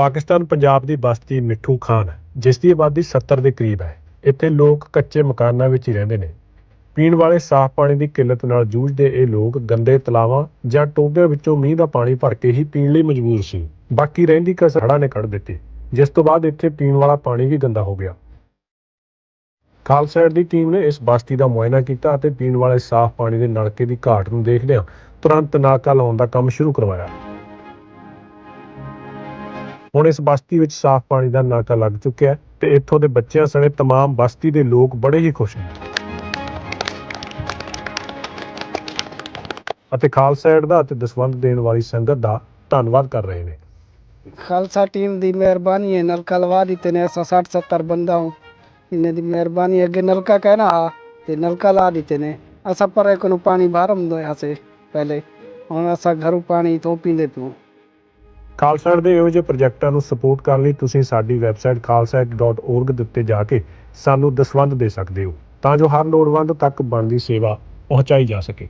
ਪਾਕਿਸਤਾਨ ਪੰਜਾਬ ਦੀ ਬਸਤੀ ਮਿੱਠੂ ਖਾਨ ਜਿਸ ਦੀ ਆਬਾਦੀ 70 ਦੇ ਕਰੀਬ ਹੈ। ਇੱਥੇ ਲੋਕ ਕੱਚੇ ਮਕਾਨਾਂ ਵਿੱਚ ਹੀ ਰਹਿੰਦੇ ਨੇ। ਪੀਣ ਵਾਲੇ ਸਾਫ਼ ਪਾਣੀ ਦੀ ਕਿੱਲਤ ਨਾਲ ਜੂਝਦੇ ਇਹ ਲੋਕ ਗੰਦੇ ਤਲਾਵਾਂ ਜਾਂ ਟੋਭਿਆਂ ਵਿੱਚੋਂ ਮੀਂਹ ਦਾ ਪਾਣੀ ਭਰ ਕੇ ਹੀ ਪੀਣ ਲਈ ਮਜਬੂਰ ਸੀ। ਬਾਕੀ ਰਹਿੰਦੀ ਕਸਰ ਹੜ੍ਹਾਂ ਨੇ ਕੱਢ ਦਿੱਤੀ। ਜਿਸ ਤੋਂ ਬਾਅਦ ਇੱਥੇ ਪੀਣ ਵਾਲਾ ਪਾਣੀ ਵੀ ਗੰਦਾ ਹੋ ਗਿਆ। ਖਾਲਸਾ ਦੀ ਟੀਮ ਨੇ ਇਸ ਬਸਤੀ ਦਾ ਮੁਆਇਨਾ ਕੀਤਾ ਅਤੇ ਪੀਣ ਵਾਲੇ ਸਾਫ਼ ਪਾਣੀ ਦੇ ਨਲਕੇ ਦੀ ਘਾਟ ਨੂੰ ਦੇਖਦਿਆਂ ਤੁਰੰਤ ਨਾਕਾ ਲਾਉਣ ਦਾ ਕੰਮ ਸ਼ੁਰੂ ਕਰਵਾਇਆ। ਹੁਣ ਇਸ ਬਸਤੀ ਵਿੱਚ ਸਾਫ਼ ਪਾਣੀ ਦਾ ਨਾਕਾ ਲੱਗ ਚੁੱਕਿਆ ਹੈ ਤੇ ਇੱਥੋਂ ਦੇ ਬੱਚਿਆਂ ਸਣੇ तमाम ਬਸਤੀ ਦੇ ਲੋਕ ਬੜੇ ਹੀ ਖੁਸ਼ ਨੇ ਅਤੇ ਖਾਲਸਾ ਏਡ ਦਾ ਅਤੇ ਦਸਵੰਧ ਦੇਣ ਵਾਲੀ ਸੰਗਤ ਦਾ ਧੰਨਵਾਦ ਕਰ ਰਹੇ ਨੇ ਖਾਲਸਾ ਟੀਮ ਦੀ ਮਿਹਰਬਾਨੀ ਹੈ ਨਲਕਾ ਲਵਾ ਦਿੱਤੇ ਨੇ ਅਸਾਂ 60 70 ਬੰਦਾ ਹਾਂ ਇਹਨਾਂ ਦੀ ਮਿਹਰਬਾਨੀ ਅੱਗੇ ਨਲਕਾ ਕਹਿਣਾ ਆ ਤੇ ਨਲਕਾ ਲਾ ਦਿੱਤੇ ਨੇ ਅਸਾਂ ਪਰ ਇੱਕ ਨੂੰ ਪਾਣੀ ਬਾਹਰ ਹੁੰਦੇ ਸੀ ਪਹਿਲੇ ਹੁਣ ਅਸਾਂ ਘਰੋਂ ਪਾਣੀ ਤੋਂ ਪੀਂਦੇ ਪੀਉ ਖਾਲਸਾ ਦੇ ਇਹੋ ਜਿਹੇ ਪ੍ਰੋਜੈਕਟਾਂ ਨੂੰ ਸਪੋਰਟ ਕਰਨ ਲਈ ਤੁਸੀਂ ਸਾਡੀ ਵੈਬਸਾਈਟ khalsaed.org ਦੇ ਉੱਤੇ ਜਾ ਕੇ ਸਾਨੂੰ ਦਸਵੰਧ ਦੇ ਸਕਦੇ ਹੋ, ਤਾਂ ਜੋ ਹਰ ਲੋੜਵੰਦ ਤੱਕ ਬਣਦੀ ਸੇਵਾ ਪਹੁੰਚਾਈ ਜਾ ਸਕੇ।